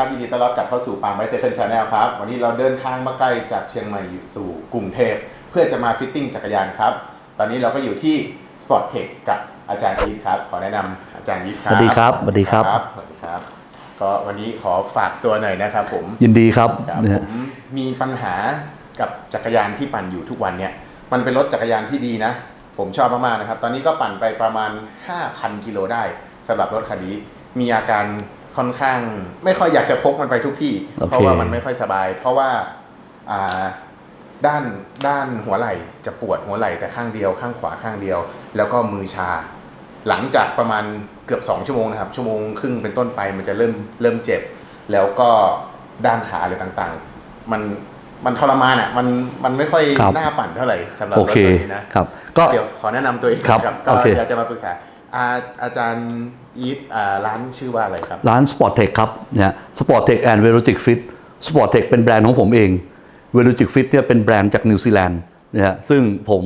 ครับสวัสดีครับยินดีต้อนรับกลับเข้าสู่ปาล์มไบเซ c นชาแนลครับ วันนี้เราเดินทางมาไกลจากเชียงใหม่สู่กรุงเทพเพื่อจะมาฟิตติ้งจักรยานครับ ตอนนี้เราก็อยู่ที่ Sport Tech กับอาจารย์ยิทครับ ขอแนะนำอาจารย์ยิทครับสวัสดีครับสวัสดีครับสวัสดีครับ ก็วันนี้ขอฝากตัวหน่อยนะครับผมยินดีครับครับนะผฮะมมีปัญหากับจักรยานที่ปั่นอยู่ทุกวันเนี่ยมันเป็นรถจักรยานที่ดีนะ ผมชอบมากๆนะครับ ตอนนี้ก็ปั่นไปประมาณ 5,000 กิโลได้สำหรับรถคันนี้มีอาการ ค่อนข้าง ไม่ค่อยอยากจะพกมันไปทุกที่ โอเค เพราะว่ามันไม่ค่อยสบาย เพราะว่าอ่าด้านด้านหัวไหล่จะปวดหัวไหล่แต่ข้างเดียวข้างขวาข้างเดียว แล้วก็มือชา หลังจากประมาณเกือบ 2 ชั่วโมงนะครับ ชั่วโมงครึ่งเป็นต้นไปมันจะเริ่มเริ่มเจ็บ แล้วก็ด้านขาอะไรต่างๆ มันมันทรมานอะมันมันไม่ค่อยครับ น่าปั่นเท่าไหร่สำหรับโอรถเคตัวนี้นะ ครับก็ เดี๋ยวขอแนะนำตัวเองครับก็โอเค อยากจะมาปรึกษา อาอาจารย์อีทร้านชื่อว่าอะไรครับ ร้าน Sport Tech ครับเนี่ย Sport Tech and Velogic Fit Sport Tech เป็นแบรนด์ของผมเอง Velogic Fit เนี่ยเป็นแบรนด์จากนิวซีแลนด์นะฮะซึ่งผม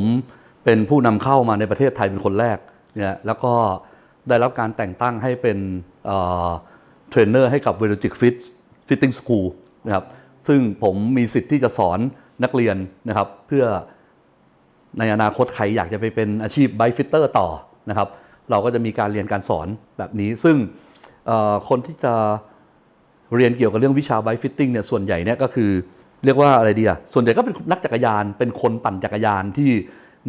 เป็นผู้นำเข้ามาในประเทศไทยเป็นคนแรกเนี่ยแล้วก็ได้รับการแต่งตั้งให้เป็นเทรนเนอร์ให้กับ Velogic Fit Fitting School นะครับซึ่งผมมีสิทธิ์ที่จะสอนนักเรียนนะครับ เพื่อในอนาคตใครอยากจะไปเป็นอาชีพไบฟิตเตอร์ต่อนะครับ เราก็จะมีการเรียนการสอนแบบนี้ ซึ่งเอ่อคนที่จะเรียนเกี่ยวกับเรื่องวิชาไบฟิตติ้งเนี่ยส่วนใหญ่เนี่ยก็คือเรียกว่าอะไรดีอะส่วนใหญ่ก็เป็นนักจักรยาน เป็นคนปั่นจักรยานที่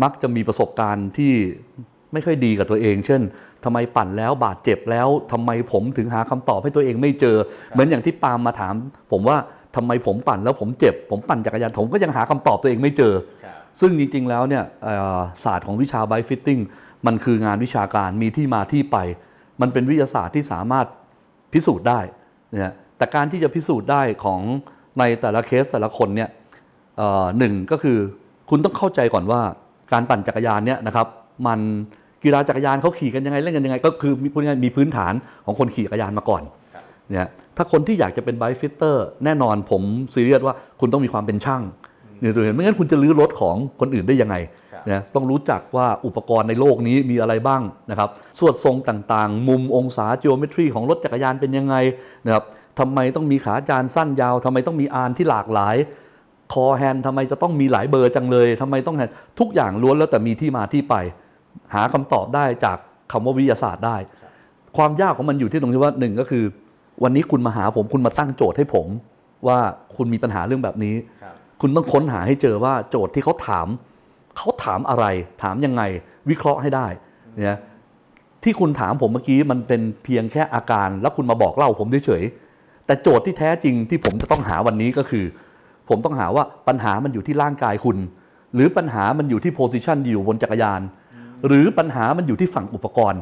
มักจะมีประสบการณ์ที่ไม่ค่อยดีกับตัวเอง เช่นทำไมปั่นแล้วบาดเจ็บแล้วทำไมผมถึงหาคำตอบให้ตัวเองไม่เจอ เหมือนอย่างที่ปาล์มมาถาม ผมว่าทำไมผมปั่นแล้วผมเจ็บ ผมปั่นจักรยานผมก็ยังหาคำตอบตัวเองไม่เจอ ซึ่งจริงๆแล้วเนี่ยเอ่อศาสตร์ของวิชาไบฟิตติ้ง มันคืองานวิชาการมีที่มาที่ไป มันเป็นวิทยาศาสตร์ที่สามารถพิสูจน์ได้นะฮะแต่การที่จะพิสูจน์ได้ของในแต่ละเคสแต่ละคนเนี่ยเอ่อหนึ่งก็คือคุณต้องเข้าใจก่อนว่าการปั่นจักรยานเนี่ยนะครับมันกีฬาจักรยานเขาขี่กันยังไงเล่นกันยังไง ก็คือมีพูดง่ายๆมีพื้นฐานของคนขี่จักรยานมาก่อนครับเนี่ยถ้าคนที่อยากจะเป็นไบฟิตเตอร์แน่นอนผมซีเรียสว่าคุณต้องมีความเป็นช่าง ในตัวเองไม่งั้นคุณจะลื้อรถของคนอื่นได้ยังไงครับนะต้องรู้จักว่าอุปกรณ์ในโลกนี้มีอะไรบ้างนะครับสวดทรงต่างๆ มุมองศา geometry ของรถจักรยานเป็นยังไงนะครับทำไมต้องมีขาจานสั้นยาวทำไมต้องมีอานที่หลากหลายคอแฮนด์ทำไมจะต้องมีหลายเบอร์จังเลยทำไมต้องแฮนด์ทุกอย่างล้วนแล้วแต่มีที่มาที่ไป หาคำตอบได้จากคำว่าวิทยาศาสตร์ได้ ความยากของมันอยู่ที่ตรงที่ว่าหนึ่งก็คือ วันนี้คุณมาหาผมคุณมาตั้งโจทย์ให้ผม ว่าคุณมีปัญหาเรื่องแบบนี้ ครับคุณต้องค้นหาให้เจอว่าโจทย์ที่เขาถาม เขาถามอะไร ถามยังไง วิเคราะห์ให้ได้เนี่ยที่คุณถามผมเมื่อกี้มันเป็นเพียงแค่อาการ แล้วคุณมาบอกเล่าผมเฉยๆแต่โจทย์ที่แท้จริงที่ผมจะต้องหาวันนี้ก็คือ ผมต้องหาว่าปัญหามันอยู่ที่ร่างกายคุณ หรือปัญหามันอยู่ที่โพซิชันอยู่บนจักรยาน หรือปัญหามันอยู่ที่ฝั่งอุปกรณ์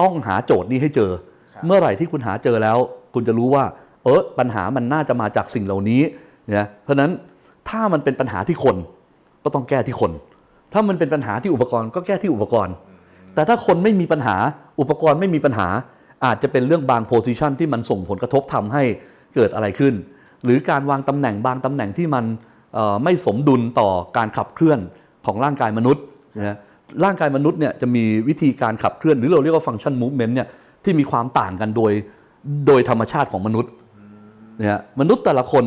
ต้องหาโจทย์นี้ให้เจอครับเมื่อไหร่ที่คุณหาเจอแล้ว คุณจะรู้ว่า เออปัญหามันน่าจะมาจากสิ่งเหล่านี้นะเพราะฉะนั้น ถ้ามันเป็นปัญหาที่คนก็ต้องแก้ที่คน ถ้ามันเป็นปัญหาที่อุปกรณ์ก็แก้ที่อุปกรณ์ แต่ถ้าคนไม่มีปัญหาอุปกรณ์ไม่มีปัญหา อาจจะเป็นเรื่องบางโพซิชันที่มันส่งผลกระทบทำให้เกิดอะไรขึ้น หรือการวางตำแหน่งบางตำแหน่งที่มันไม่สมดุลต่อการขับเคลื่อนของร่างกายมนุษย์นะร่างกายมนุษย์เนี่ยจะมีวิธีการขับเคลื่อน หรือเราเรียกว่าฟังก์ชันมูฟเมนต์เนี่ยที่มีความต่างกันโดยโดยธรรมชาติของมนุษย์เนี่ยมนุษย์แต่ละคน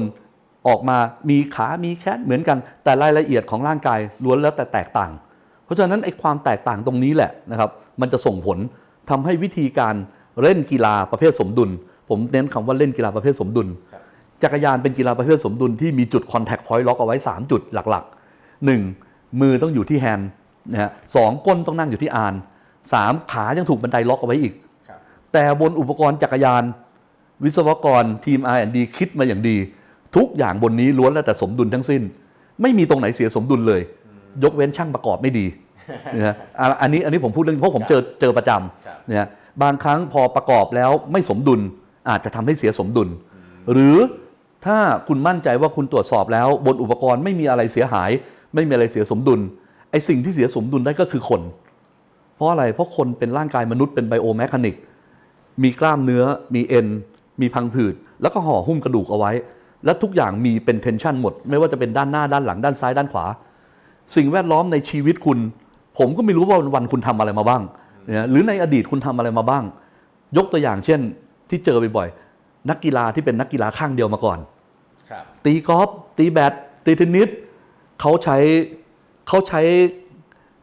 ออกมามีขามีแขนเหมือนกัน แต่รายละเอียดของร่างกายล้วนแล้วแต่แตกต่าง เพราะฉะนั้นไอ้ความแตกต่างตรงนี้แหละนะครับ มันจะส่งผลทำให้วิธีการเล่นกีฬาประเภทสมดุล ผมเน้นคำว่าเล่นกีฬาประเภทสมดุลครับจักรยานเป็นกีฬาประเภทสมดุลที่มีจุดคอนแทคพอยต์ล็อกเอาไว้ 3 จุดหลักๆ 1. มือต้องอยู่ที่แฮนด์นะฮะสองก้นต้องนั่งอยู่ที่อานสามขายังถูกบันไดล็อกเอาไว้อีกครับแต่บนอุปกรณ์จักรยาน วิศวกรทีม R&D คิดมาอย่างดี ทุกอย่างบนนี้ล้วนแล้วแต่สมดุลทั้งสิ้น ไม่มีตรงไหนเสียสมดุลเลย ยกเว้นช่างประกอบไม่ดีนะฮะอะอันนี้อันนี้ผมพูดเรื่องเพราะผมเจอเจอประจครับำนะฮะบางครั้งพอประกอบแล้วไม่สมดุลอาจจะทำให้เสียสมดุล หรือถ้าคุณมั่นใจว่าคุณตรวจสอบแล้วบนอุปกรณ์ไม่มีอะไรเสียหาย ไม่มีอะไรเสียสมดุลไอสิ่งที่เสียสมดุลได้ก็คือคน เพราะอะไรเพราะคนเป็นร่างกายมนุษย์เป็นไบโอแมคานิกมีกล้ามเนื้อมีเอ็นมีพังผืด แล้วก็ห่อหุ้มกระดูกเอาไว้ และทุกอย่างมีเป็นเทนชันหมด ไม่ว่าจะเป็นด้านหน้าด้านหลังด้านซ้ายด้านขวา สิ่งแวดล้อมในชีวิตคุณ ผมก็ไม่รู้ว่าวันๆคุณทำอะไรมาบ้างนะหรือในอดีตคุณทำอะไรมาบ้าง ยกตัวอย่างเช่นที่เจอบ่อยๆนักกีฬาที่เป็นนักกีฬาข้างเดียวมาก่อนครับตีกอล์ฟตีแบดตีเทนนิสเขาใช้เขาใช้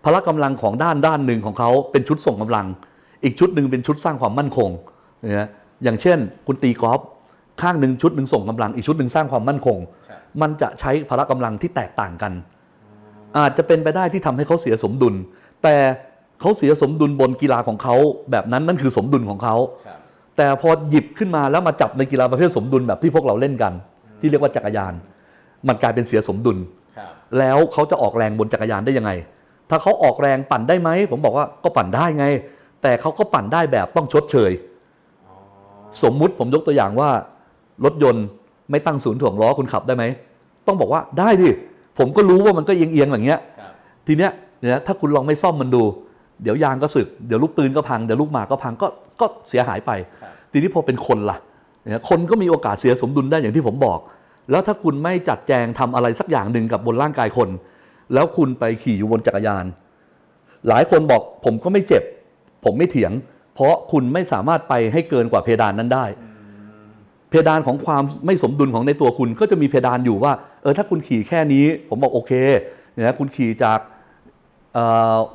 พละกำลังของด้านด้านหนึ่งของเขาเป็นชุดส่งกำลัง อีกชุดหนึ่งเป็นชุดสร้างความมั่นคงนะอย่างเช่น คุณตีกอล์ฟ ข้างหนึ่งชุดหนึ่งส่งกำลังอีกชุดหนึ่งสร้างความมั่นคงครับมันจะใช้พละกำลังที่แตกต่างกัน อาจจะเป็นไปได้ที่ทำให้เขาเสียสมดุล แต่เขาเสียสมดุลบนกีฬาของเขาแบบนั้นนั่นคือสมดุลของเขาครับแต่พอหยิบขึ้นมาแล้วมาจับในกีฬาประเภทสมดุลแบบที่พวกเราเล่นกัน ที่เรียกว่าจักรยาน มันกลายเป็นเสียสมดุลครับแล้วเขาจะออกแรงบนจักรยานได้ยังไง ถ้าเขาออกแรงปั่นได้ไหมผมบอกว่าก็ปั่นได้ไง แต่เขาก็ปั่นได้แบบต้องชดเชยอ๋อสมมุติผมยกตัวอย่างว่า รถยนต์ไม่ตั้งศูนย์ถ่วงล้อคุณขับได้ไหม ต้องบอกว่าได้ดิ ผมก็รู้ว่ามันก็เอียงๆอย่างเงี้ยครับทีเนี้ยเนี่ยถ้าคุณลองไม่ซ่อมมันดู เดี๋ยวยางก็สึก เดี๋ยวลูกปืนก็พัง เดี๋ยวลูกหมากก็พังก็ก็เสียหายไปครับทีนี้พอเป็นคนล่ะเนี่ยคนก็มีโอกาสเสียสมดุลได้อย่างที่ผมบอก แล้วถ้าคุณไม่จัดแจงทำอะไรสักอย่างหนึ่งกับบนร่างกายคน แล้วคุณไปขี่อยู่บนจักรยาน หลายคนบอกผมก็ไม่เจ็บ ผมไม่เถียง เพราะคุณไม่สามารถไปให้เกินกว่าเพดานนั้นได้อืม เพดานของความไม่สมดุลของในตัวคุณก็จะมีเพดานอยู่ว่าเออถ้าคุณขี่แค่นี้ ผมบอกโอเคนะคุณขี่จาก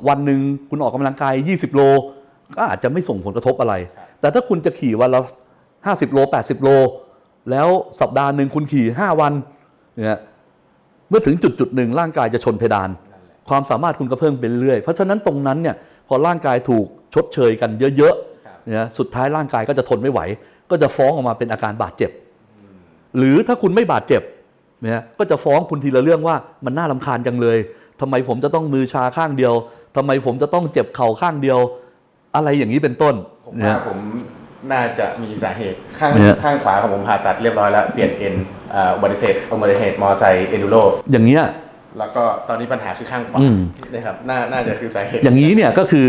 วันหนึ่งคุณออกกำลังกาย 20 โล ก็อาจจะไม่ส่งผลกระทบอะไร แต่ถ้าคุณจะขี่วันละ 50 โล 80 โล แล้วสัปดาห์หนึ่งคุณขี่ 5 วันเนี่ยเมื่อถึงจุดจุดหนึ่งร่างกายจะชนเพดาน ความสามารถคุณก็เพิ่มไปเรื่อยเพราะฉะนั้นตรงนั้นเนี่ยพอร่างกายถูกชดเชยกันเยอะๆเนี่ยสุดท้ายร่างกายก็จะทนไม่ไหว ก็จะฟ้องออกมาเป็นอาการบาดเจ็บอืมหรือถ้าคุณไม่บาดเจ็บเนี่ยก็จะฟ้องคุณทีละเรื่องว่ามันน่าลำคาญจังเลยทำไมผมจะต้องมือชาข้างเดียวทำไมผมจะต้องเจ็บเข่าข้างเดียว อะไรอย่างนี้เป็นต้นผมเนี่ว่ายผมน่าจะมีสาเหตุข้างเนี่ยข้างขวาของผมผ่าตัดเรียบร้อยแล้ว เปลี่ยนเอ็นอ่าอุบัติเหตุอุบัติเหตุมอไซค์เอนดูโรอย่างเงี้ย แล้วก็ตอนนี้ปัญหาคือข้างขวาอืม นะครับน่าน่าจะคือสาเหตุ อย่างนี้เนี่ยก็คือ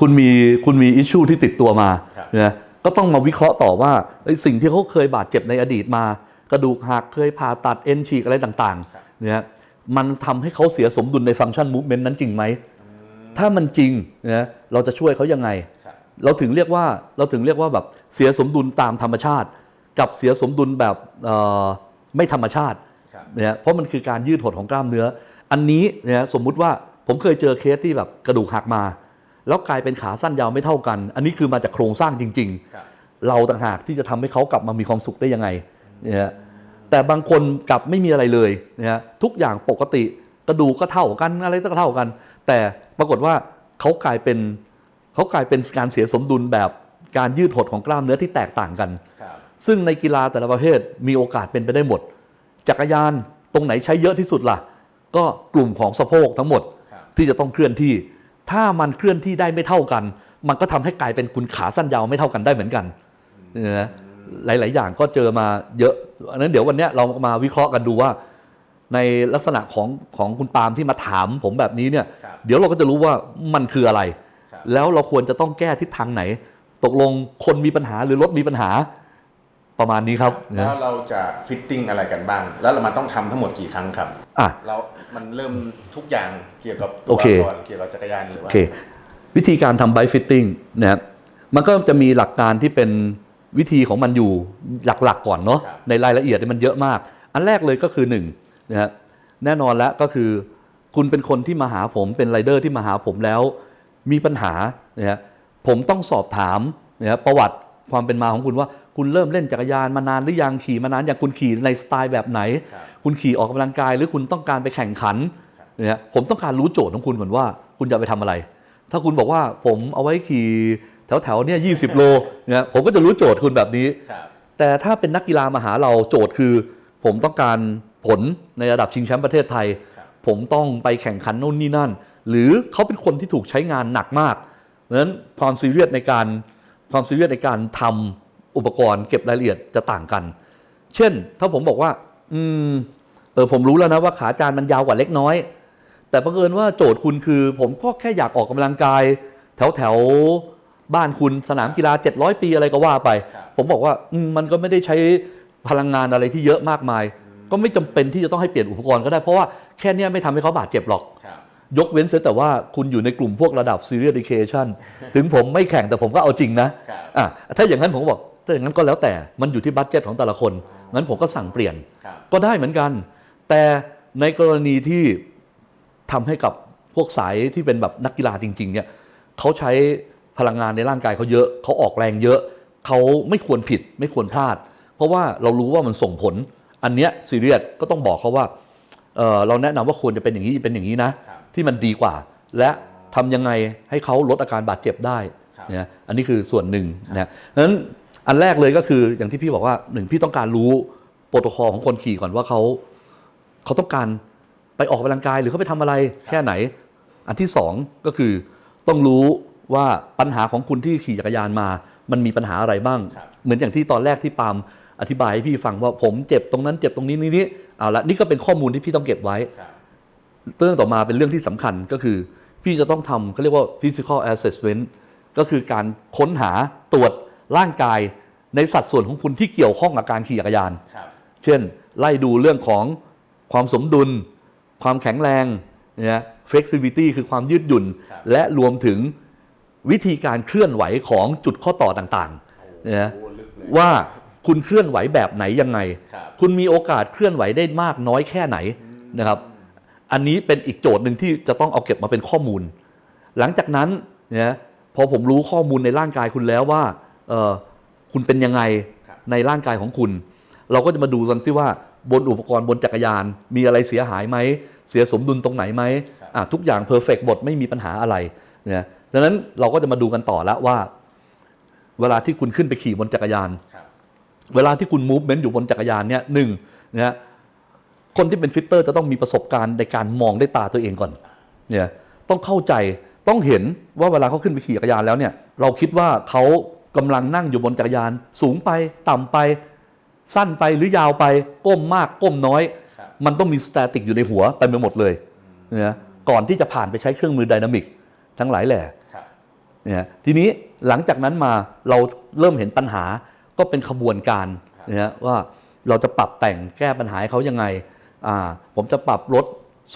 คุณมีคุณมีอิชชูที่ติดตัวมาครับ นะ ก็ต้องมาวิเคราะห์ต่อว่าเอ้ยสิ่งที่เขาเคยบาดเจ็บในอดีตมา กระดูกหักเคยผ่าตัดเอ็นฉีกอะไรต่างครับๆเนี่ยมันทำให้เขาเสียสมดุลในฟังก์ชันมูฟเมนต์นั้นจริงไหม ถ้ามันจริงนะเราจะช่วยเขายังไงครับเราถึงเรียกว่าเราถึงเรียกว่าแบบเสียสมดุลตามธรรมชาติ กับเสียสมดุลแบบเอ่อไม่ธรรมชาติครับเนี่ยเพราะมันคือการยืดหดของกล้ามเนื้อ อันนี้เนี่ยสมมุติว่าผมเคยเจอเคสที่แบบกระดูกหักมา แล้วกลายเป็นขาสั้นยาวไม่เท่ากัน อันนี้คือมาจากโครงสร้างจริงครับๆเราต่างหากที่จะทำให้เขากลับมามีความสุขได้ยังไงเนี่ยแต่บางคนกลับไม่มีอะไรเลยเนี่ยทุกอย่างปกติกระดูกก็เท่ากันอะไรก็เท่ากัน แต่ปรากฏว่าเขากลายเป็นเขากลายเป็นการเสียสมดุลแบบการยืดหดของกล้ามเนื้อที่แตกต่างกันครับซึ่งในกีฬาแต่ละประเภทมีโอกาสเป็นไปได้หมด จักรยานตรงไหนใช้เยอะที่สุดล่ะ ก็กลุ่มของสะโพกทั้งหมดครับที่จะต้องเคลื่อนที่ ถ้ามันเคลื่อนที่ได้ไม่เท่ากัน มันก็ทำให้กลายเป็นคุณขาสั้นยาวไม่เท่ากันได้เหมือนกันนะหลาย ๆ อย่างก็เจอมาเยอะอันนั้นเดี๋ยววันเนี้ยเรามาวิเคราะห์กันดูว่า ในลักษณะของของคุณปาล์มที่มาถามผมแบบนี้เนี่ยครับเดี๋ยวเราก็จะรู้ว่ามันคืออะไรครับแล้วเราควรจะต้องแก้ทิศทางไหน ตกลงคนมีปัญหาหรือรถมีปัญหา ประมาณนี้ครับแล้นะวเราจะฟิตติ้งอะไรกันบ้าง แล้วเรามันต้องทำทั้งหมดกี่ครั้งครับอะเรามันเริ่มทุกอย่างเกี่ยวกับตัโอวเคก่อนเกี่ยวกับจักรยานหรือโอว่าเควิธีการทำไบฟิตติ้งนะครับมันก็จะมีหลักการที่เป็นวิธีของมันอยู่หลักๆก่อนเนาะครับในรายละเอียดเนี่ยมันเยอะมาก อันแรกเลยก็คือหนึ่งนะฮะแน่นอนแล้วก็คือ คุณเป็นคนที่มาหาผมเป็นไรเดอร์ที่มาหาผมแล้ว มีปัญหานะฮะผมต้องสอบถามนะฮะประวัติ ความเป็นมาของคุณว่าคุณเริ่มเล่นจักรยานมานานหรือยังขี่มานานอย่างคุณขี่ในสไตล์แบบไหนครับคุณขี่ออกกำลังกาย หรือคุณต้องการไปแข่งขันครับเนี่ยผมต้องการรู้โจทย์ของคุณก่อนว่า คุณจะไปทำอะไร ถ้าคุณบอกว่าผมเอาไว้ขี่แถวแถวๆเนี่ยยีโลเนี่ยผมก็จะรู้โจทย์คุณแบบนี้ครับแต่ถ้าเป็นนักกีฬามาหาเราโจทย์คือ ผมต้องการผลในระดับชิงแชมป์ประเทศไทยครับผมต้องไปแข่งขันนู่นนี่นั่น หรือเขาเป็นคนที่ถูกใช้งานหนักมากเพราะฉะนั้นความซีเรียสในการ ความซีเรียสในการทำอุปกรณ์เก็บรายละเอียดจะต่างกัน เช่น ถ้าผมบอกว่า อืมเออผมรู้แล้วนะว่าขาจานมันยาวกว่าเล็กน้อย แต่บังเอิญว่าโจทย์คุณคือ ผมก็แค่อยากออกกำลังกาย แถวแถวๆบ้านคุณสนามกีฬา 700 ปีอะไรก็ว่าไปครับผมบอกว่าอืมมันก็ไม่ได้ใช้พลังงานอะไรที่เยอะมากมาย ก็ไม่จำเป็นที่จะต้องให้เปลี่ยนอุปกรณ์ก็ได้เพราะว่าแค่เนี้ยไม่ทำให้เขาบาดเจ็บหรอกครับ ยกเว้นเสียแต่ว่าคุณอยู่ในกลุ่มพวกระดับ serious education ถึงผมไม่แข่งแต่ผมก็เอาจริงนะครับอะถ้าอย่างนั้นผมก็บอกถ้าอย่างนั้นก็แล้วแต่มันอยู่ที่บัตเจ็ตของแต่ละคนงั้นผมก็สั่งเปลี่ยนครับก็ได้เหมือนกัน แต่ในกรณีที่ทำให้กับพวกสายที่เป็นแบบนักกีฬาจริง ๆ เนี่ยเขาใช้พลังงานในร่างกายเขาเยอะเขาออกแรงเยอะเขาไม่ควรผิดไม่ควรพลาด เพราะว่าเรารู้ว่ามันส่งผล อันเนี้ยซีเรียสก็ต้องบอกเขาว่า เอ่อเราแนะนำว่าควรจะเป็นอย่างนี้เป็นอย่างนี้นะครับที่มันดีกว่า และทำยังไงให้เขาลดอาการบาดเจ็บได้ครับนะอันนี้คือส่วนหนึ่งนะเพราะฉะนั้นอันแรกเลยก็คืออย่างที่พี่บอกว่าหนึ่งพี่ต้องการรู้โปรโตคอลของคนขี่ก่อนว่าเขาเขาต้องการไปออกกำลังกายหรือเขาไปทำอะไรแค่ไหน อันที่สองก็คือต้องรู้ว่าปัญหาของคุณที่ขี่จักรยานมา มันมีปัญหาอะไรบ้างครับเหมือนอย่างที่ตอนแรกที่ปาล์ม อธิบายให้พี่ฟังว่าผมเจ็บตรงนั้นเจ็บตรงนี้นี่นี่เอาละนี่ก็เป็นข้อมูลที่พี่ต้องเก็บไว้ครับเรื่องต่อมาเป็นเรื่องที่สำคัญก็คือ พี่จะต้องทำเขาเรียกว่า physical assessment ก็คือการค้นหาตรวจร่างกายในสัดส่วนของคุณที่เกี่ยวข้องกับการขี่จักรยานครับเช่น ไล่ดูเรื่องของความสมดุล ความแข็งแรงนะ flexibility คือความยืดหยุ่นครับและรวมถึงวิธีการเคลื่อนไหวของจุดข้อต่อต่างๆนะโอ้ลึกเลยว่า คุณเคลื่อนไหวแบบไหนยังไงครับคุณมีโอกาสเคลื่อนไหวได้มากน้อยแค่ไหนนะครับ อันนี้เป็นอีกโจทย์หนึ่งที่จะต้องเอาเก็บมาเป็นข้อมูล หลังจากนั้นเนี่ยพอผมรู้ข้อมูลในร่างกายคุณแล้วว่าเออคุณเป็นยังไงครับในร่างกายของคุณ เราก็จะมาดูกันซิว่าบนอุปกรณ์บนจักรยาน มีอะไรเสียหายไหม เสียสมดุลตรงไหนไหมครับอะทุกอย่างเพอร์เฟกหมดไม่มีปัญหาอะไรเนี่ยดังนั้นเราก็จะมาดูกันต่อแล้วว่า เวลาที่คุณขึ้นไปขี่บนจักรยานครับ เวลาที่คุณมูฟเมนต์อยู่บนจักรยานเนี่ยหนึ่งนะฮะคนที่เป็นฟิตเตอร์จะต้องมีประสบการณ์ในการมองด้วยตาตัวเองก่อนเนี่ยต้องเข้าใจต้องเห็นว่าเวลาเขาขึ้นไปขี่จักรยานแล้วเนี่ยเราคิดว่าเขากำลังนั่งอยู่บนจักรยาน สูงไปต่ำไป สั้นไปหรือยาวไป ก้มมากก้มน้อยครับมันต้องมีสแตติกอยู่ในหัวเต็มไปหมดเลยนะก่อนที่จะผ่านไปใช้เครื่องมือไดนามิกทั้งหลายแหล่ครับเนี่ยทีนี้หลังจากนั้นมาเราเริ่มเห็นปัญหา ก็เป็นขบวนการครับนะฮะว่าเราจะปรับแต่งแก้ปัญหาให้เขายังไงอ่าผมจะปรับลด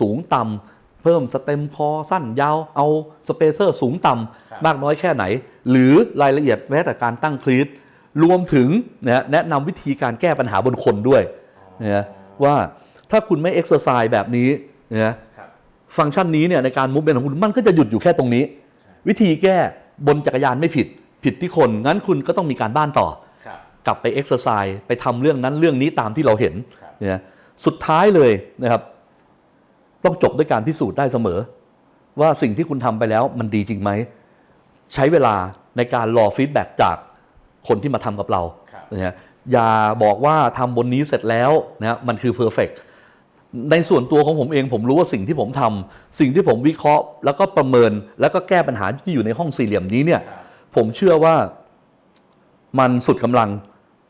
สูงต่ำเพิ่มสเต็มคอสั้นยาวเอาสเปเซอร์สูงต่ำมากน้อยแค่ไหน หรือรายละเอียดแม้แต่การตั้งคลีตรวมถึงนะฮะแนะนำวิธีการแก้ปัญหาบนคนด้วยนะฮะว่าถ้าคุณไม่เอ็กซ์ไซส์แบบนี้นะฮะครับฟังก์ชันนี้เนี่ยในการมูฟเมนต์ของคุณมันก็จะหยุดอยู่แค่ตรงนี้ วิธีแก้บนจักรยานไม่ผิดผิดที่คนงั้นคุณก็ต้องมีการบ้านต่อครับ กลับไปเอ็กซ์ไซส์ไปทำเรื่องนั้นเรื่องนี้ตามที่เราเห็นครับเนี่ยสุดท้ายเลยนะครับ ต้องจบด้วยการพิสูจน์ได้เสมอ ว่าสิ่งที่คุณทำไปแล้วมันดีจริงไหม ใช้เวลาในการรอฟีดแบ็กจากคนที่มาทำกับเราครับนะฮะอย่าบอกว่าทำบนนี้เสร็จแล้วนะมันคือเพอร์เฟกในส่วนตัวของผมเองผมรู้ว่าสิ่งที่ผมทำสิ่งที่ผมวิเคราะห์ แล้วก็ประเมินแล้วก็แก้ปัญหาที่อยู่ในห้องสี่เหลี่ยมนี้เนี่ยครับผมเชื่อว่ามันสุดกำลัง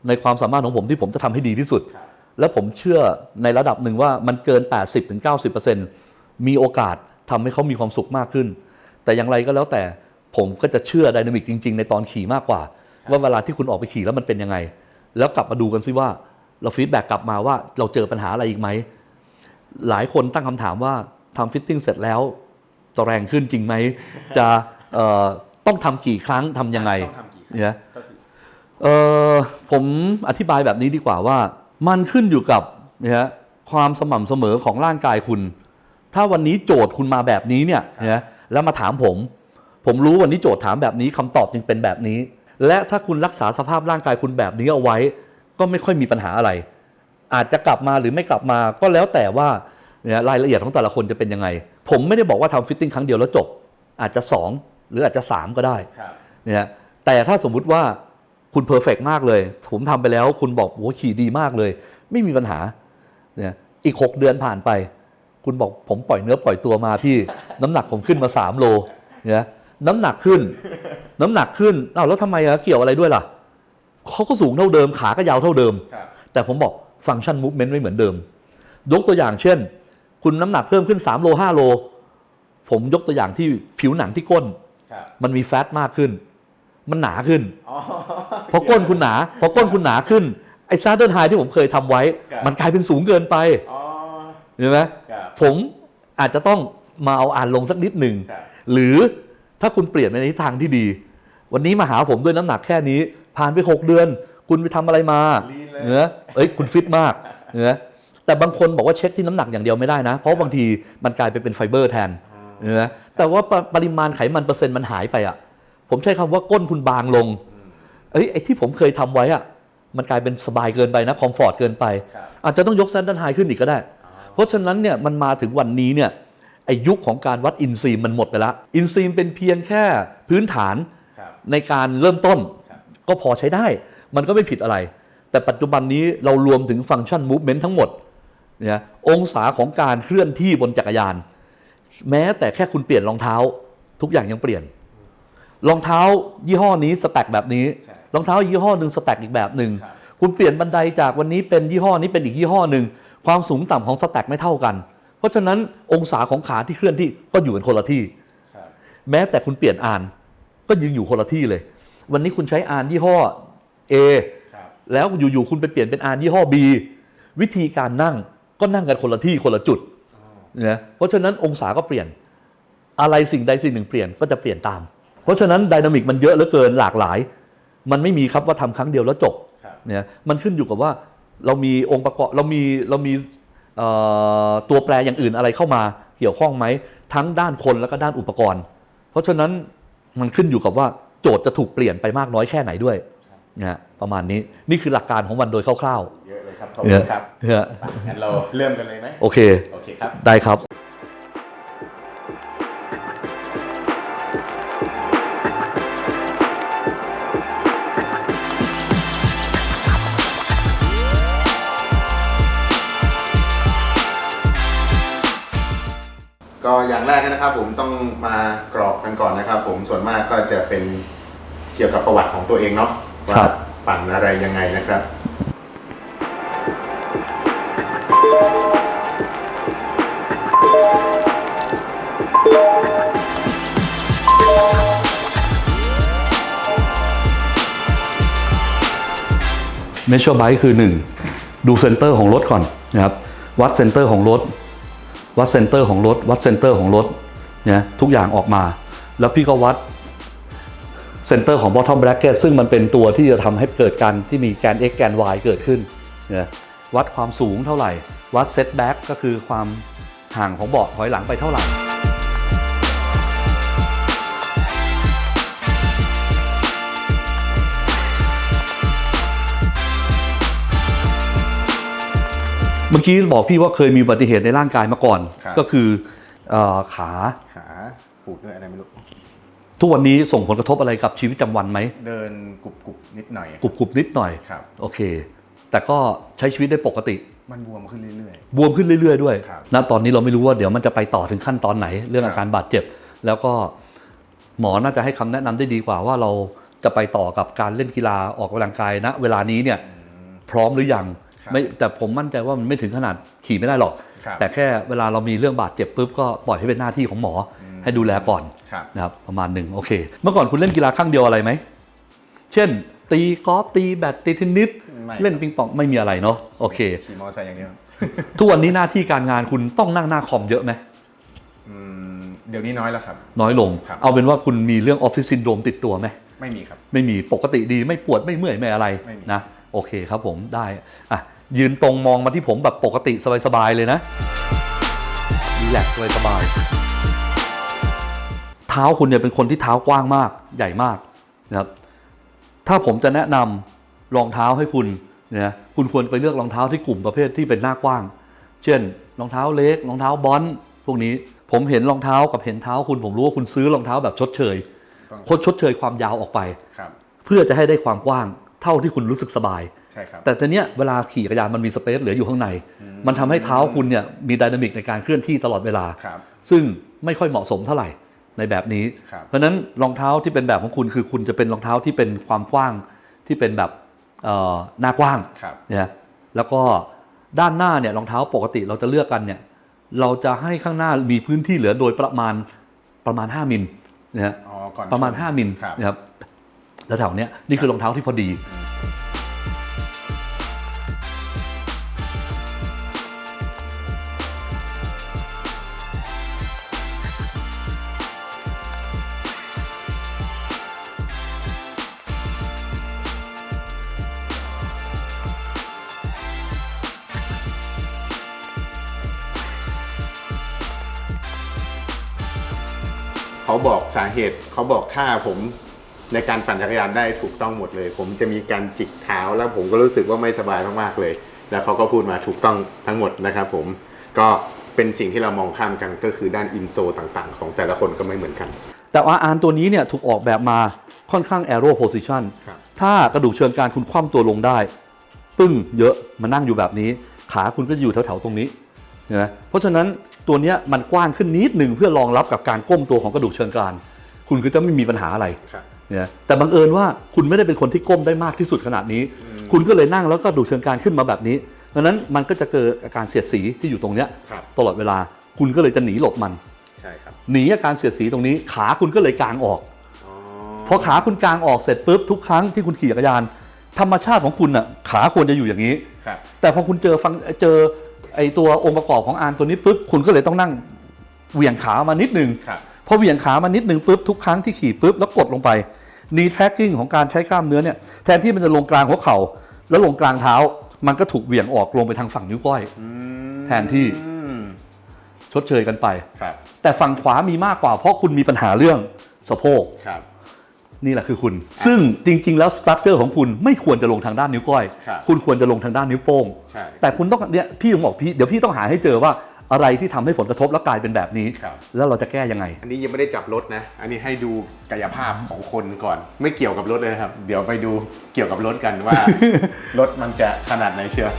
ในความสามารถของผมที่ผมจะทำให้ดีที่สุดครับและผมเชื่อในระดับหนึ่งว่ามันเกิน 80-90%มีโอกาสทำให้เขามีความสุขมากขึ้น แต่อย่างไรก็แล้วแต่ผมก็จะเชื่อไดนามิกจริง ๆ ในตอนขี่มากกว่า ว่าเวลาที่คุณออกไปขี่แล้วมันเป็นยังไง แล้วกลับมาดูกันซิว่าเราฟีดแบ็กกลับมาว่าเราเจอปัญหาอะไรอีกไหม หลายคนตั้งคำถามว่าทำฟิตติ้งเสร็จแล้วจะแรงขึ้นจริงไหม จะเอ่อต้องทำกี่ครั้งทำยังไงต้องทำกี่ครั้งเนี่ยก็คือ เออผมอธิบายแบบนี้ดีกว่าว่า มันขึ้นอยู่กับนะฮะความสม่ำเสมอของร่างกายคุณ ถ้าวันนี้โจทย์คุณมาแบบนี้เนี่ยนะฮะแล้วมาถามผม ผมรู้วันนี้โจทย์ถามแบบนี้คำตอบจึงเป็นแบบนี้ และถ้าคุณรักษาสภาพร่างกายคุณแบบนี้เอาไว้ ก็ไม่ค่อยมีปัญหาอะไร อาจจะกลับมาหรือไม่กลับมาก็แล้วแต่ว่าเนี่ยรายละเอียดของแต่ละคนจะเป็นยังไง ผมไม่ได้บอกว่าทำฟิตติ้งครั้งเดียวแล้วจบ อาจจะ 2 หรืออาจจะ 3 ก็ได้ครับเนี่ยแต่ถ้าสมมุติว่า คุณเพอร์เฟกมากเลย ผมทำไปแล้วคุณบอกโอ้ขี่ดีมากเลย ไม่มีปัญหาเนี่ยอีก 6 เดือนผ่านไป คุณบอกผมปล่อยเนื้อปล่อยตัวมาพี่ น้ำหนักผมขึ้นมา 3 โลเนี่ยน้ำหนักขึ้น น้ำหนักขึ้นอ้าวแล้วทำไมอะเกี่ยวอะไรด้วยล่ะเขาก็สูงเท่าเดิม ขาก็ยาวเท่าเดิมครับแต่ผมบอกฟังก์ชันมูฟเมนต์ไม่เหมือนเดิม ยกตัวอย่างเช่น คุณน้ำหนักเพิ่มขึ้น 3 โล 5 โล ผมยกตัวอย่างที่ผิวหนังที่ก้นครับมันมีแฟตมากขึ้น มันหนาขึ้นอ๋อพอก้นคุณหนา พอก้นคุณหนาขึ้นไอ้ซาร์เดิลไฮที่ผมเคยทำไว้ครับมันกลายเป็นสูงเกินไปอ๋อเห็นไหมครับผมอาจจะต้องมาเอาอ่านลงสักนิดหนึ่งครับหรือถ้าคุณเปลี่ยนในทิศทางที่ดี วันนี้มาหาผมด้วยน้ำหนักแค่นี้ ผ่านไป 6 เดือน คุณไปทำอะไรมาลีนเลยเนื้อเอ้ยคุณฟิตมากเนื้อแต่บางคนบอกว่าเช็คที่น้ำหนักอย่างเดียวไม่ได้นะ เพราะบางทีมันกลายไปเป็นไฟเบอร์แทนเนื้อแต่ว่าปรปริมาณไขมันเปอร์เซ็นต์มันหายไปอะ ผมใช้คำว่าก้นคุณบางลงอืมเอ้ยไอ้ที่ผมเคยทำไว้อะมันกลายเป็นสบายเกินไปนะคอมฟอร์ตเกินไปครับอาจจะต้องยกสแตนดาร์ดไฮขึ้นอีกก็ได้ เพราะฉะนั้นเนี่ยมันมาถึงวันนี้เนี่ยไอ้ยุคของการวัดอินซีมมันหมดไปละอินซีมเป็นเพียงแค่พื้นฐานครับในการเริ่มต้นครับก็พอใช้ได้ มันก็ไม่ผิดอะไร แต่ปัจจุบันนี้เรารวมถึงฟังก์ชันมูฟเมนต์ทั้งหมดเนี่ยองศาของการเคลื่อนที่บนจักรยาน แม้แต่แค่คุณเปลี่ยนรองเท้า ทุกอย่างยังเปลี่ยน รองเท้ายี่ห้อนี้สแต็กแบบนี้ใช่รองเท้ายี่ห้อหนึ่งสแต็กอีกแบบหนึ่งครับคุณเปลี่ยนบันไดจากวันนี้เป็นยี่ห้อนี้เป็นอีกยี่ห้อหนึ่งความสูงต่ำของสแต็กไม่เท่ากัน เพราะฉะนั้นองศาของขาที่เคลื่อนที่ก็อยู่กันคนละที่ครับแม้แต่คุณเปลี่ยนอาน ก็ยืนอยู่คนละที่เลย วันนี้คุณใช้อานยี่ห้อ A ครับแล้วอยู่ๆคุณไปเปลี่ยนเป็นอานยี่ห้อ B วิธีการนั่งก็นั่งกันคนละที่คนละจุดอ๋อนะเพราะฉะนั้นองศาก็เปลี่ยนอะไรสิ่งใดสิ่งหนึ่งเปลี่ยนก็จะเปลี่ยนตาม เพราะฉะนั้นไดนามิกมันเยอะเหลือเกินหลากหลาย มันไม่มีครับว่าทำครั้งเดียวแล้วจบครับเนี่ยมันขึ้นอยู่กับว่าเรามีองค์ประกอบเรามีเรามีเอ่อตัวแปรอย่างอื่นอะไรเข้ามาเกี่ยวข้องไหมทั้งด้านคนแล้วก็ด้านอุปกรณ์ เพราะฉะนั้นมันขึ้นอยู่กับว่าโจทย์จะถูกเปลี่ยนไปมากน้อยแค่ไหนด้วยนะฮะประมาณนี้นี่คือหลักการของมันโดยคร่าวเยอะเลยครับขอบๆคุเนี่ยณครับเนี่ยไปงั้นเราเริ่มกันเลยไหมโอเคโอเคครับได้ครับ อย่างแรกนะครับ ผมต้องมากรอกกันก่อนนะครับ ผมส่วนมากก็จะเป็นเกี่ยวกับประวัติของตัวเองเนาะว่าครับ ปั่นอะไรยังไงนะครับ เมเชอร์ไบคือ 1 ดูเซนเตอร์ของรถก่อนนะครับ วัดเซนเตอร์ของรถ วัดเซนเตอร์ของรถ วัดเซนเตอร์ของรถเนี่ยทุกอย่างออกมา แล้วพี่ก็วัดเซนเตอร์ของ bottom bracket ซึ่งมันเป็นตัวที่จะทำให้เกิดการที่มีแกน x แกน y เกิดขึ้นเนี่ยวัดความสูงเท่าไหร่ วัด setback ก็คือความห่างของเบาะถอยหลังไปเท่าไหร่ มื่อกี้บอกพี่ว่าเคยมีอุบัติเหตุในร่างกายมาก่อน ครับ ก็คือเออขา ขาปูดด้วยอะไรไม่รู้ ทุกวันนี้ส่งผลกระทบอะไรกับชีวิตประจำวันไหมเดินกรุบกรุบๆนิดหน่อยกรุบกรุบนิดหน่อย ครับ โอเค แต่ก็ใช้ชีวิตได้ปกติ มันบวมขึ้นเรื่อย บวมขึ้นเรื่อย ๆ ด้วยครับณตอนนี้เราไม่รู้ว่าเดี๋ยวมันจะไปต่อถึงขั้นตอนไหน เรื่องครับ อาการบาดเจ็บ แล้วก็หมอน่าจะให้คำแนะนำได้ดีกว่าว่าเราจะไปต่อกับการเล่นกีฬาออกกำลังกายณเวลานี้เนี่ย ๆอืมพร้อมหรือยังครับ ไม่แต่ผมมั่นใจว่ามันไม่ถึงขนาดขี่ไม่ได้หรอก ครับแต่แค่เวลาเรามีเรื่องบาดเจ็บปุ๊บก็ปล่อยให้เป็นหน้าที่ของหมออม ให้ดูแลก่อนครับ นะครับประมาณหนึ่งโอเค เมื่อก่อนคุณเล่นกีฬาข้างเดียวอะไรไหม เช่น ตีกอล์ฟตีแบดตีเทนนิสไม่ เล่นปิงปองไม่มีอะไรเนาะโอเค ขี่มอเตอร์ไซค์อย่างเดียวทุกวันนี้หน้าที่การงานคุณต้องนั่งหน้าคอมเยอะไหมอืมเดี๋ยวนี้น้อยแล้วครับ น้อยลง ครับ เอาเป็นว่าคุณมีเรื่องออฟฟิศซินโดรมติดตัวไหม ไม่มีครับ ไม่มีปกติดีไม่ปวดไม่เมื่อยไม่อะไรไม่มี นะ โอเคครับผมได้อะ ยืนตรงมองมาที่ผมแบบปกติสบายๆเลยนะรีแลกซ์สบายๆเท้าคุณเนี่ยเป็นคนที่เท้ากว้างมากใหญ่มากนะครับถ้าผมจะแนะนำรองเท้าให้คุณเนี่ยคุณควรไปเลือกรองเท้าที่กลุ่มประเภทที่เป็นหน้ากว้าง เช่น รองเท้าเล็กรองเท้าบอลพวกนี้ผมเห็นรองเท้ากับเห็นเท้าคุณผมรู้ว่าคุณซื้อรองเท้าแบบชดเชยต้องโคตรชดเชยความยาวออกไปครับเพื่อจะให้ได้ความกว้าง เท่าที่คุณรู้สึกสบาย ใช่ครับแต่ทีเนี้ยเวลาขี่จักรยานมันมีสเปซเหลืออยู่ข้างใน มันทำให้เท้าคุณเนี่ยมีไดนามิกในการเคลื่อนที่ตลอดเวลาครับซึ่งไม่ค่อยเหมาะสมเท่าไหร่ในแบบนี้ครับเพราะฉะนั้นรองเท้าที่เป็นแบบของคุณคือคุณจะเป็นรองเท้าที่เป็นความกว้างที่เป็นแบบเอ่อหน้ากว้างครับเนี่ยแล้วก็ด้านหน้าเนี่ยรองเท้าปกติเราจะเลือกกันเนี่ยเราจะให้ข้างหน้ามีพื้นที่เหลือโดยประมาณประมาณ 5มิลนะฮะอ๋อก่อนประมาณชน5มิลครับนะครับแล้วแถวเนี้ยนี่คือรองเท้าที่พอดี บอกสาเหตุเขาบอกท่าผมในการปั่นจักรยานได้ถูกต้องหมดเลย ผมจะมีการจิกเท้าแล้วผมก็รู้สึกว่าไม่สบายมากๆเลย แล้วเขาก็พูดมาถูกต้องทั้งหมดนะครับผมก็เป็นสิ่งที่เรามองข้ามกันก็คือด้านอินโซต่างๆ ของแต่ละคนก็ไม่เหมือนกัน แต่ว่าอานตัวนี้เนี่ยถูกออกแบบมาค่อนข้าง aero position ครับ ถ้ากระดูกเชิงกรานคุณคว่ำตัวลงได้ ปึ้งเยอะมานั่งอยู่แบบนี้ ขาคุณก็อยู่แถวๆตรงนี้ เห็นไหมเพราะฉะนั้นตัวเนี้ยมันกว้างขึ้นนิดหนึ่งเพื่อรองรับกับการก้มตัวของกระดูกเชิงกรานคุณก็จะไม่มีปัญหาอะไรครับเนี่ยแต่บังเอิญว่าคุณไม่ได้เป็นคนที่ก้มได้มากที่สุดขนาดนี้ คุณก็เลยนั่งแล้วก็ดูกเชิงกรานขึ้นมาแบบนี้ดังนั้นมันก็จะเกิดอาการเสียดสีที่อยู่ตรงเนี้ยครับตลอดเวลาคุณก็เลยจะหนีหลบมันใช่ครับหนีอาการเสียดสีตรงนี้ขาคุณก็เลยกางออกอ๋อพอขาคุณกางออกเสร็จปุ๊บทุกครั้งที่คุณขี่จักรยาน ธรรมชาติของคุณน่ะขาควรจะอยู่อย่างนี้ครับแต่พอคุณเจอฟังเจอ ไอตัวองค์ประกอบของอานตัวนี้ปุ๊บคุณก็เลยต้องนั่งเหวี่ยงขามานิดนึงครับ พอเหวี่ยงขามานิดนึงปุ๊บทุกครั้งที่ขี่ปุ๊บแล้วกดลงไปนีแท็กกิ้งของการใช้กล้ามเนื้อเนี่ยแทนที่มันจะลงกลางหัวเข่าแล้วลงกลางเท้า มันก็ถูกเหวี่ยงออกลงไปทางฝั่งนิ้วก้อยอืมแทนที่ชดเชยกันไปครับแต่ฝั่งขวามีมากกว่าเพราะคุณมีปัญหาเรื่องสะโพกครับ นี่แหละคือคุณ ซึ่งจริง ๆ แล้วสตรัคเจอร์ของคุณไม่ควรจะลงทางด้านนิ้วก้อย ครับคุณควรจะลงทางด้านนิ้วโป้ง ใช่แต่คุณต้องเนี่ยพี่ต้องบอกพี่เดี๋ยวพี่ต้องหาให้เจอว่าอะไรที่ทำให้ผลกระทบแล้วกลายเป็นแบบนี้ ครับ แล้วเราจะแก้ยังไง อันนี้ยังไม่ได้จับรถนะ อันนี้ให้ดูกายภาพของคนก่อน ไม่เกี่ยวกับรถเลยนะครับ เดี๋ยวไปดูเกี่ยวกับรถกันว่า รถมันจะขนาดไหนเชียว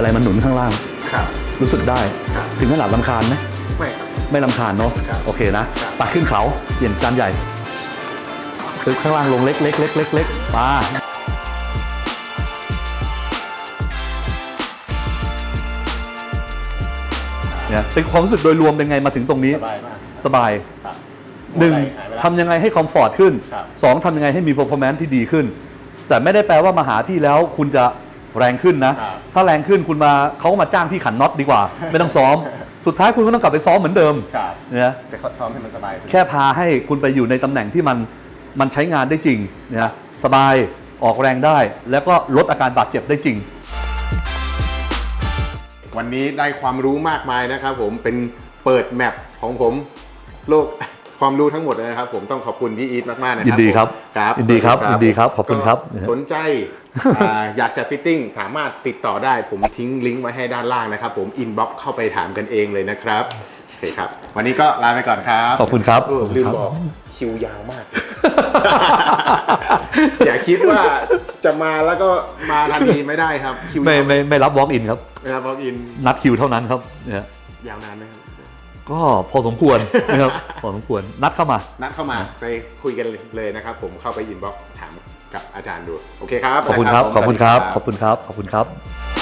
อะไรมันหนุนข้างล่าง ครับ รู้สึกได้ ครับ ถึงขนาดลำคาญไหมไม่ครับ ไม่ลำคาญเนาะครับโอเคนะครับปัดขึ้นเขาเปลี่ยนจานใหญ่คือข้างล่างลงเล็กเล็กเล็กเล็กเล็กมาเนี่ยเป็นความรู้สึกโดยรวมเป็นไงมาถึงตรงนี้สบายมาก สบายครับหนึ่งหัวไหล่หายไปแล้ว ทำยังไงให้คอมฟอร์ตขึ้นครับ สองทำยังไงให้มี performance ที่ดีขึ้น แต่ไม่ได้แปลว่ามาหาที่แล้วคุณจะ แรงขึ้นนะ ครับถ้าแรงขึ้นคุณมาเขาก็มาจ้างพี่ขันน็อตดีกว่า ไม่ต้องซ้อม สุดท้ายคุณก็ต้องกลับไปซ้อมเหมือนเดิมครับเนี่ยแต่เขาซ้อมให้มันสบายแค่พาให้คุณไปอยู่ในตำแหน่งที่มันมันใช้งานได้จริงนะสบายออกแรงได้ แล้วก็ลดอาการบาดเจ็บได้จริง วันนี้ได้ความรู้มากมายนะครับผมเป็นเปิดแมปของผมโลกความรู้ทั้งหมดเลยนะครับผมต้องขอบคุณพี่อีทมากๆนะครัยินดีครับผมครับยินดีครับสวัสยินดีครับขอบคุณครับก็สนใจ อ่าอยากจะฟิตติ้งสามารถติดต่อได้ผมทิ้งลิงก์ไว้ให้ด้านล่างนะครับผมอินบ็อกเข้าไปถามกันเองเลยนะครับโอเคครับ วันนี้ก็ลาไปก่อนครับขอบคุณครับเออขอบคุณลืมครับบอกคิวยาวมาก อย่าคิดว่าจะมาแล้วก็มาทันทีไม่ได้ครับคิวไม่ยาวไม่ไม่รับ walk in ครับเวลาบอกอินนัดคิวเท่านั้นครับเนี่ยยาวนานไหมครับก็พอสมควรนะครับ พอสมควรนัดเข้ามา นัดเข้ามาไปคุยกันเลยนะครับผมเข้าไปอินบ็อกถาม กับอาจารย์ดู โอเคครับขอบคุณครับผมขอบคุณครับสวัสดีขอบคุณครับ ขอบคุณครับ